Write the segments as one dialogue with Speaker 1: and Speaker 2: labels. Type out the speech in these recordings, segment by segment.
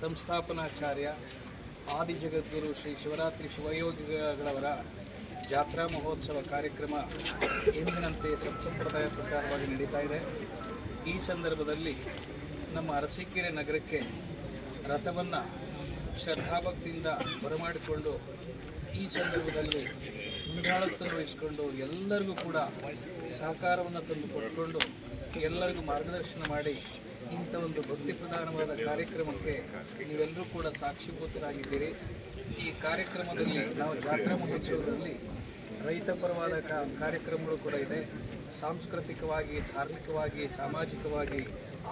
Speaker 1: ಸಂಸ್ಥಾಪನಾಚಾರ್ಯ ಆದಿಜಗದ್ಗುರು ಶ್ರೀ ಶಿವರಾತ್ರಿ ಶಿವಯೋಗಿಗಳವರ ಜಾತ್ರಾ ಮಹೋತ್ಸವ ಕಾರ್ಯಕ್ರಮ ಎಂದಿನಂತೆ ಸತ್ಸಂಪ್ರದಾಯ ಪ್ರಕಾರವಾಗಿ ನಡೀತಾ ಇದೆ. ಈ ಸಂದರ್ಭದಲ್ಲಿ ನಮ್ಮ ಅರಸೀಕೆರೆ ನಗರಕ್ಕೆ ರಥವನ್ನು ಶ್ರದ್ಧಾಭಕ್ತಿಯಿಂದ ಬರಮಾಡಿಕೊಂಡು ಈ ಸಂದರ್ಭದಲ್ಲಿ ಮುಂದಾಳತ್ವ ವಹಿಸಿಕೊಂಡು ಎಲ್ಲರಿಗೂ ಕೂಡ ಸಹಕಾರವನ್ನು ತಂದು ಕೊಟ್ಕೊಂಡು ಎಲ್ಲರಿಗೂ ಮಾರ್ಗದರ್ಶನ ಮಾಡಿ ಇಂಥ ಒಂದು ಭಕ್ತಿ ಪ್ರಧಾನವಾದ ಕಾರ್ಯಕ್ರಮಕ್ಕೆ ನೀವೆಲ್ಲರೂ ಕೂಡ ಸಾಕ್ಷಿಭೂತರಾಗಿದ್ದೀರಿ. ಈ ಕಾರ್ಯಕ್ರಮದಲ್ಲಿ ನಾವು ಜಾತ್ರಾ ಮಹೋತ್ಸವದಲ್ಲಿ ರೈತ ಪರವಾದ ಕಾರ್ಯಕ್ರಮಗಳು ಕೂಡ ಇದೆ. ಸಾಂಸ್ಕೃತಿಕವಾಗಿ, ಧಾರ್ಮಿಕವಾಗಿ, ಸಾಮಾಜಿಕವಾಗಿ,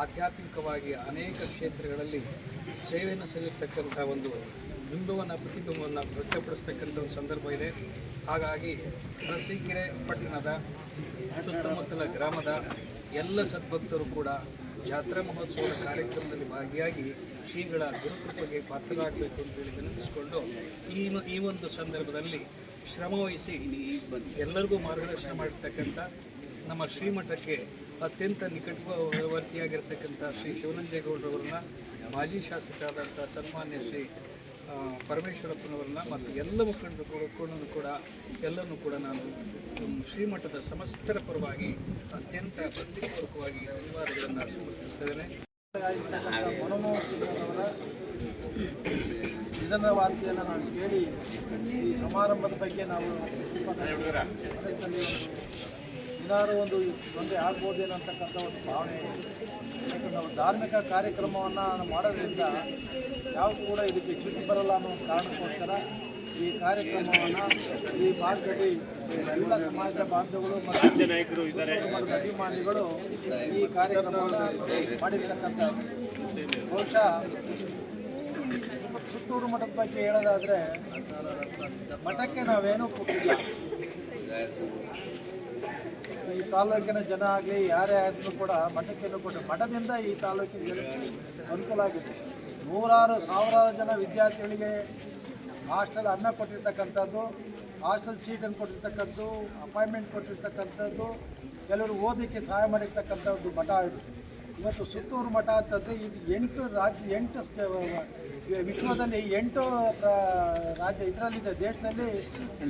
Speaker 1: ಆಧ್ಯಾತ್ಮಿಕವಾಗಿ ಅನೇಕ ಕ್ಷೇತ್ರಗಳಲ್ಲಿ ಸೇವೆಯನ್ನು ಸಲ್ಲಿಸತಕ್ಕಂಥ ಒಂದು ಬಿಂದುವನ್ನು, ಪ್ರತಿಬಿಂಬವನ್ನು ವ್ಯಕ್ತಪಡಿಸ್ತಕ್ಕಂಥ ಒಂದು ಸಂದರ್ಭ ಇದೆ. ಹಾಗಾಗಿ ಅರಸೀಕೆರೆ ಪಟ್ಟಣದ ಸುತ್ತಮುತ್ತಲ ಗ್ರಾಮದ ಎಲ್ಲ ಸದ್ಭಕ್ತರು ಕೂಡ ಜಾತ್ರಾ ಮಹೋತ್ಸವದ ಕಾರ್ಯಕ್ರಮದಲ್ಲಿ ಭಾಗಿಯಾಗಿ ಶ್ರೀಗಳ ಗುರುಕೃಪೆಗೆ ಪಾತ್ರರಾಗಬೇಕು ಅಂತ ಹೇಳಿ ವಿನಂತಿಸಿಕೊಂಡು ಈ ಈ ಒಂದು ಸಂದರ್ಭದಲ್ಲಿ ಶ್ರಮವಹಿಸಿ ಎಲ್ಲರಿಗೂ ಮಾರ್ಗದರ್ಶನ ಮಾಡಿರ್ತಕ್ಕಂಥ ನಮ್ಮ ಶ್ರೀಮಠಕ್ಕೆ ಅತ್ಯಂತ ನಿಕಟವರ್ತಿಯಾಗಿರ್ತಕ್ಕಂಥ ಶ್ರೀ ಶಿವನಂಜೇಗೌಡರವರನ್ನ ಮಾಜಿ ಶಾಸಕರಾದಂಥ ಸನ್ಮಾನ್ಯ ಶ್ರೀ ಪರಮೇಶ್ವರಪ್ಪನವರನ್ನ ಮತ್ತು ಎಲ್ಲ ಮುಖಂಡರು ಕೂಡ ಕೂಡ ಕೂಡ, ಎಲ್ಲರನ್ನೂ ಕೂಡ ನಾನು ಶ್ರೀಮಠದ ಸಮಸ್ತರ ಪರವಾಗಿ ಅತ್ಯಂತ ಪ್ರತಿಪೂರ್ವಕವಾಗಿ ಧನ್ಯವಾದಗಳನ್ನು ಸಮರ್ಪಿಸ್ತೇನೆ
Speaker 2: ನಿಧನ ವಾರ್ತೆಯನ್ನು ನಾನು ಕೇಳಿ ಈ ಸಮಾರಂಭದ ಬಗ್ಗೆ ನಾವು ಏನಾದರೂ ಒಂದು ತೊಂದರೆ ಆಗ್ಬೋದೇನೋ ಅಂತಕ್ಕಂಥ ಒಂದು ಭಾವನೆ ನಾವು ಧಾರ್ಮಿಕ ಕಾರ್ಯಕ್ರಮವನ್ನು ಮಾಡೋದ್ರಿಂದ ಯಾವ ಕೂಡ ಇದಕ್ಕೆ ಚ್ಯುತಿ ಬರಲ್ಲ ಅನ್ನೋ ಒಂದು ಕಾರಣಕ್ಕೋಸ್ಕರ ಈ ಕಾರ್ಯಕ್ರಮವನ್ನು ಈ ಭಾರತದಲ್ಲಿ ಎಲ್ಲ ಸಮಾಜದ ಬಾಂಧವರು ಮತ್ತು
Speaker 3: ನಾಯಕರು ಇದ್ದಾರೆ.
Speaker 2: ಅಭಿಮಾನಿಗಳು ಈ ಕಾರ್ಯಕ್ರಮವನ್ನು ಮಾಡಿರ್ತಕ್ಕಂಥ ಬಹುಶಃ ಸುತ್ತೂರು ಮಠದ ಬಗ್ಗೆ ಹೇಳೋದಾದರೆ ಮಠಕ್ಕೆ ನಾವೇನೂ ಕೊಟ್ಟಿಲ್ಲ ತಾಲೂಕಿನ ಜನ ಆಗಲಿ, ಯಾರೇ ಆದರೂ ಕೂಡ ಮಠಕ್ಕೆ ಕೊಟ್ಟು ಮಠದಿಂದ ಈ ತಾಲೂಕಿನ ಜನಕ್ಕೆ ಅನುಕೂಲ ಆಗುತ್ತೆ. ನೂರಾರು ಸಾವಿರಾರು ಜನ ವಿದ್ಯಾರ್ಥಿಗಳಿಗೆ ಹಾಸ್ಟೆಲ್ ಅನ್ನ ಕೊಟ್ಟಿರ್ತಕ್ಕಂಥದ್ದು, ಹಾಸ್ಟೆಲ್ ಸೀಟನ್ನು ಕೊಟ್ಟಿರ್ತಕ್ಕಂಥದ್ದು, ಅಪಾಯಿಂಟ್ಮೆಂಟ್ ಕೊಟ್ಟಿರ್ತಕ್ಕಂಥದ್ದು, ಕೆಲವರು ಓದಲಿಕ್ಕೆ ಸಹಾಯ ಮಾಡಿರ್ತಕ್ಕಂಥ ಒಂದು ಮಠ ಇದು. ಇವತ್ತು ಸುತ್ತೂರು ಮಠ ಅಂತಂದರೆ ಇದು ಎಂಟು ರಾಜ್ಯ, ಎಂಟು ವಿಶ್ವದಲ್ಲಿ ಎಂಟು ರಾಜ್ಯ ಇದರಲ್ಲಿದೆ. ದೇಶದಲ್ಲಿ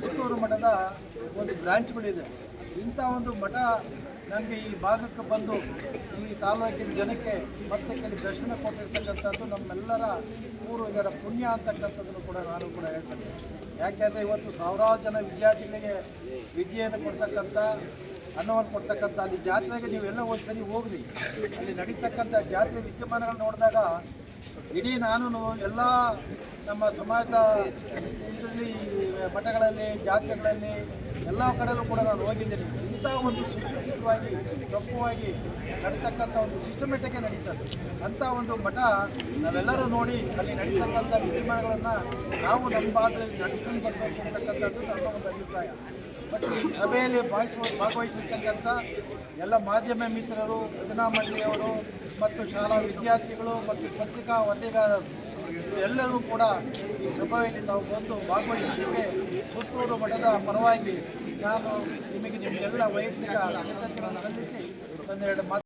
Speaker 2: ಸುತ್ತೂರು ಮಠದ ಒಂದು ಬ್ರಾಂಚ್ಗಳಿದೆ. ಇಂಥ ಒಂದು ಮಠ ನನಗೆ ಈ ಭಾಗಕ್ಕೆ ಬಂದು ಈ ತಾಲೂಕಿನ ಜನಕ್ಕೆ ಮತ್ತೆ ಕೆಲವು ದರ್ಶನ ಕೊಟ್ಟಿರ್ತಕ್ಕಂಥದ್ದು ನಮ್ಮೆಲ್ಲರ ಪೂರ್ವಜರ ಪುಣ್ಯ ಅಂತಕ್ಕಂಥದ್ದನ್ನು ಕೂಡ ನಾನು ಕೂಡ ಹೇಳ್ತೇನೆ. ಯಾಕೆಂದರೆ ಇವತ್ತು ಸಾವಿರಾರು ಜನ ವಿದ್ಯಾರ್ಥಿಗಳಿಗೆ ವಿದ್ಯೆಯನ್ನು ಕೊಡ್ತಕ್ಕಂಥ ಅನ್ನವನ್ನು ಕೊಡ್ತಕ್ಕಂಥ ಅಲ್ಲಿ ಜಾತ್ರೆಗೆ ನೀವೆಲ್ಲ ಒಂದು ಸರಿ ಹೋಗ್ರಿ. ಅಲ್ಲಿ ನಡೀತಕ್ಕಂಥ ಜಾತ್ರೆ ವಿದ್ಯಮಾನಗಳನ್ನ ನೋಡಿದಾಗ ಇಡೀ ನಾನು ಎಲ್ಲ ನಮ್ಮ ಸಮಾಜದ ಇದರಲ್ಲಿ ಮಠಗಳಲ್ಲಿ ಜಾತ್ರೆಗಳಲ್ಲಿ ಎಲ್ಲ ಕಡೆಯಲ್ಲೂ ಕೂಡ ನಾನು ಹೋಗಿದ್ದೇನೆ. ಇಂಥ ಒಂದು ಸುಶಿಕ್ಷಿತವಾಗಿ ಕಪ್ಪುವಾಗಿ ನಡೀತಕ್ಕಂಥ ಒಂದು ಸಿಸ್ಟಮೆಟಿಕ್ ನಡೀತದೆ ಅಂಥ ಒಂದು ಮಠ ನಾವೆಲ್ಲರೂ ನೋಡಿ ಅಲ್ಲಿ ನಡೀತಕ್ಕಂಥ ವಿದ್ಯಮಾನಗಳನ್ನು ನಾವು ನಮ್ಮ ಭಾಗದಲ್ಲಿ ನಡೆಸ್ಕೊಂಡು ಬರಬೇಕು ಅಂತಕ್ಕಂಥದ್ದು ನನ್ನ ಒಂದು ಅಭಿಪ್ರಾಯ. ಮತ್ತು ಈ ಸಭೆಯಲ್ಲಿ ಭಾಗಿಸುವ ಭಾಗವಹಿಸಿರ್ತಕ್ಕಂಥ ಎಲ್ಲ ಮಾಧ್ಯಮ ಮಿತ್ರರು ಭಜನಾ ಮಂಡಳಿಯವರು ಮತ್ತು ಶಾಲಾ ವಿದ್ಯಾರ್ಥಿಗಳು ಮತ್ತು ಪತ್ರಿಕಾ ವರದಿಗಾರರು ಎಲ್ಲರೂ ಕೂಡ ಈ ಸಭೆಯಲ್ಲಿ ನಾವು ಬಂದು ಭಾಗವಹಿಸಿದ್ದೇವೆ ಸುತ್ತೂರು ಮಠದ ಪರವಾಗಿ ನಾನು ನಿಮಗೆ ನಿಮಗೆಲ್ಲ ವೈಯಕ್ತಿಕ ಅಭಿನಂದನೆಗಳನ್ನು ಸಲ್ಲಿಸಿ ಒಂದೆರಡು ಮಾತು